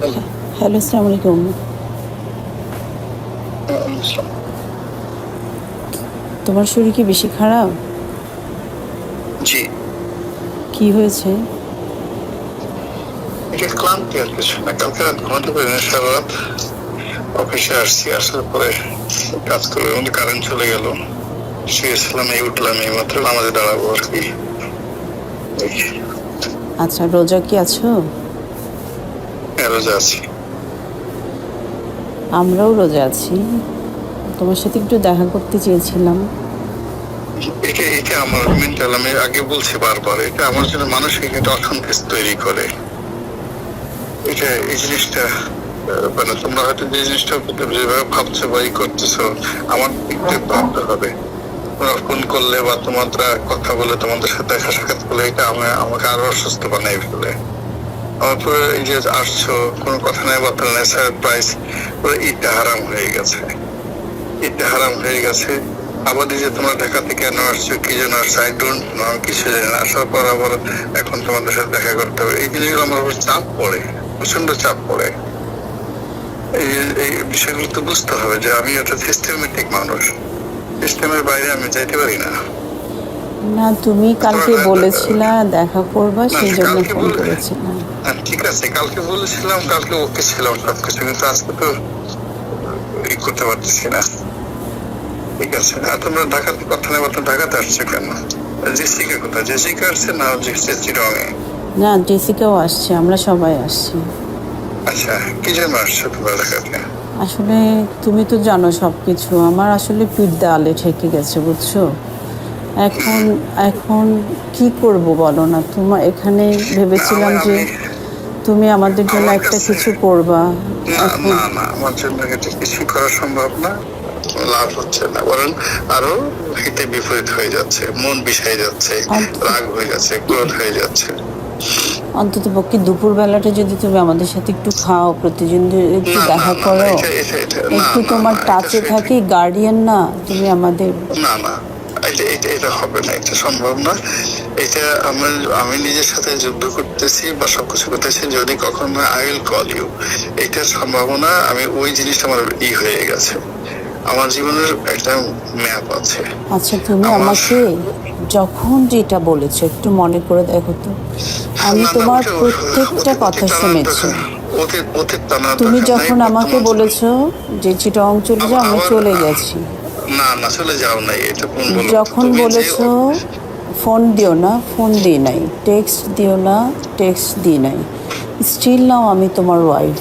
Hello আসসালামু আলাইকুম। তোমার শরীর কি বেশি খারাপ? জি। কি হয়েছে? এটা ক্লান্তি আর কিছু না। কালকে রাত ঘুমাতে পারি না সারা রাত অফিসে আসছি আসার পরে কাজ করে মধ্যে কারেন্ট চলে গেল। শুয়েছিলাম এই উঠলাম এই মাত্র আমাদের দাঁড়াবো আর কি। আচ্ছা রোজা কি আছো? রোজা আছি। আমরাও রোজা আছি। তোমার সাথে একটু দেখা করতে চেয়েছিলাম। এটা এটা আমার মেন্টাল আমি আগে বলছি বারবার এটা আমার জন্য মানসিক একটা অসন্তোষ তৈরি করে। এটা এই জিনিসটা মানে তোমরা হয়তো যে জিনিসটা যেভাবে ভাবছ বা ই করতেছো আমার দিক ভাবতে হবে। তোমরা ফোন করলে বা তোমরা কথা বলে তোমাদের সাথে দেখা সাক্ষাৎ করলে এটা আমাকে আরও অসুস্থ বানাই ফেলে। যে আসছো কোনো কথা নাই ঈদটা হারাম হয়ে গেছে। ঈদটা হারাম হয়ে গেছে। আবার যে তোমরা কেন আসছো, কি জন্য আসছো আই ডোন্ট নো কিছু জানি না। আসার পর আবার এখন তোমাদের সাথে দেখা করতে হবে। এই জিনিসগুলো আমার উপর চাপ পড়ে প্রচণ্ড চাপ পড়ে। এই এই বিষয়গুলো তো বুঝতে হবে যে আমি একটা সিস্টেমেটিক মানুষ। সিস্টেমের বাইরে আমি যাইতে পারি না। না তুমি কালকে বলেছিলা দেখা করবা সেই জন্য ফোন করেছিলাম। হ্যাঁ, ঠিক আছে কালকে বলেছিলাম কালকে ওকে ছিলাম সবকিছু কিন্তু আজকে তো ই করতে পারতেছি না। ঠিক আছে আর তোমরা ঢাকাতে কথা নেই তোমরা ঢাকাতে আসছে কেন? জেসিকা কোথায়? জেসিকা আসছে না চিরঙে না জেসিকাও আসছে আমরা সবাই আসছি। আচ্ছা কি জন্য আসছো তোমরা ঢাকাতে? আসলে তুমি তো জানো সব কিছু আমার আসলে পিঠ দেওয়ালে ঠেকে গেছে বুঝছ? এখন এখন কি করব বলো না? তোমার এখানে ভেবেছিলাম যে তুমি আমাদের জন্য একটা কিছু করবা। না এখন না না আমার জন্য এটা কিছুই করা সম্ভব না। লাভ হচ্ছে না বরং আরও হিতে বিপরীত হয়ে যাচ্ছে মন বিষাই যাচ্ছে অন্তত- রাগ হয়ে যাচ্ছে ক্রোধ হয়ে যাচ্ছে। অন্তত পক্ষে দুপুর বেলাটা যদি তুমি আমাদের সাথে একটু খাও প্রতিদিন একটু দেখা করো। একটু তোমার টাচে থাকি গার্ডিয়ান না তুমি আমাদের না না এটা এটা এটা হবে না এটা সম্ভব না। এটা আমার আমি নিজের সাথে যুদ্ধ করতেছি বা সবকিছু করতেছি যদি কখনো আই উইল কল ইউ এটার সম্ভাবনা আমি ওই জিনিসটা আমার ই হয়ে গেছে। আমার জীবনের একটা ম্যাপ আছে। আচ্ছা তুমি আমাকে যখন যেটা বলেছ একটু মনে করে দেখো তো। আমি তোমার প্রত্যেকটা কথা শুনেছি। তুমি যখন আমাকে বলেছ যে চিটং চলে যাও আমি চলে গেছি। না না চলে যাও নাই এটা কোন বলো? যখন বলেছ ফোন দিও না ফোন দিই নাই টেক্সট দিও না টেক্সট দিই নাই। স্টিল নাও আমি তোমার ওয়াইফ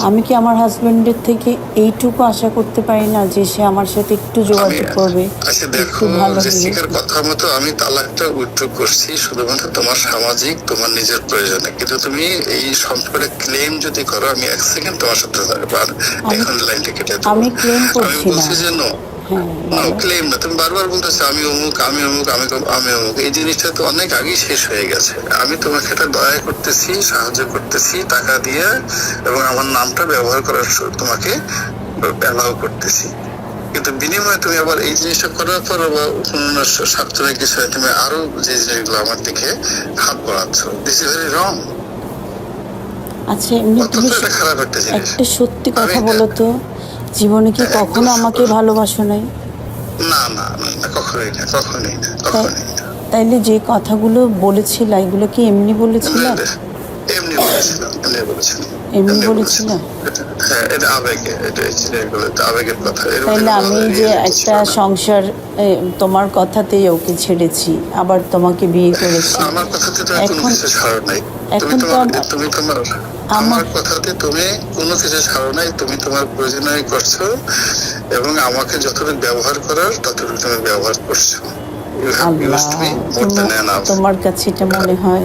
আমি কি আমার হাজবেন্ডের থেকে এইটুকু আশা করতে পারি না যে সে আমার সাথে একটু যোগাযোগ আমি- করবে? আচ্ছা দেখো জেসিকার কথা মতো আমি তালাকটা উইথড্র করছি শুধুমাত্র তোমার সামাজিক তোমার নিজের প্রয়োজনে। কিন্তু তুমি এই সম্পর্কে ক্লেম যদি করো আমি এক সেকেন্ড তোমার সাথে থাকব। আর এখন লাইনটা কেটে আমি আমি করছি না। Claim না। তুমি বারবার বলতেছো আমি অমুক আমি অমুক আমি আমি অমুক। এই জিনিসটা তো অনেক আগেই শেষ হয়ে গেছে। আমি তোমাকে এটা দয়া করতেছি সাহায্য করতেছি টাকা দিয়ে এবং আমার নামটা ব্যবহার করার তোমাকে অ্যালাউ করতেছি। কিন্তু বিনিময়ে তুমি আবার এই জিনিসটা করার পর বা কোনো স্বার্থের কিছু তুমি আরও যে জিনিসগুলো আমার দিকে হাত বাড়াচ্ছ। দিস ইজ ভেরি রং আচ্ছা এমনি তুমি এটা খারাপ একটা জিনিস। সত্যি কথা বলো তো। জীবনে কি কখনো আমাকে। ভালোবাসো নাই? না না না না, কখনোই না কখনোই না তাইলে যে কথাগুলো বলেছিল এগুলো কি এমনি বলেছিল? এমনি বলেছিলাম এমনি বলেছিলাম এমনি হ্যাঁ এটা আবেগে এটা এই জিনিসগুলো তো আবেগের কথা এর মধ্যে তাইলে আমি যে একটা সংসার তোমার কথাতেই ওকে ছেড়েছি আবার তোমাকে বিয়ে করেছি। এখন- এখন তো আমার- কথাতে তুমি কোনো কিছু ছাড়ো নাই তুমি তোমার প্রয়োজনীয় করছ এবং আমাকে যতটুকু ব্যবহার করার ততটুকু তুমি ব্যবহার করছ। তোমার কাছে এটা মনে হয়।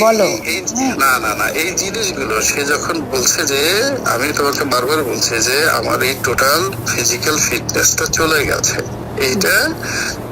বলো হ্যাঁ। না না না এই জিনিসগুলো সে যখন বলছে যে আমি তোমাকে বারবার বলছি যে আমার এই টোটাল ফিজিক্যাল ফিটনেসটা চলে গেছে এইটা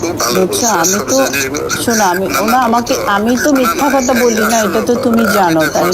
বুঝছ বলছে আমি তো, শোনো, আমি, ওনা আমাকে, আমি তো মিথ্যা কথা বলি না, এটা তো তুমি জানো তাই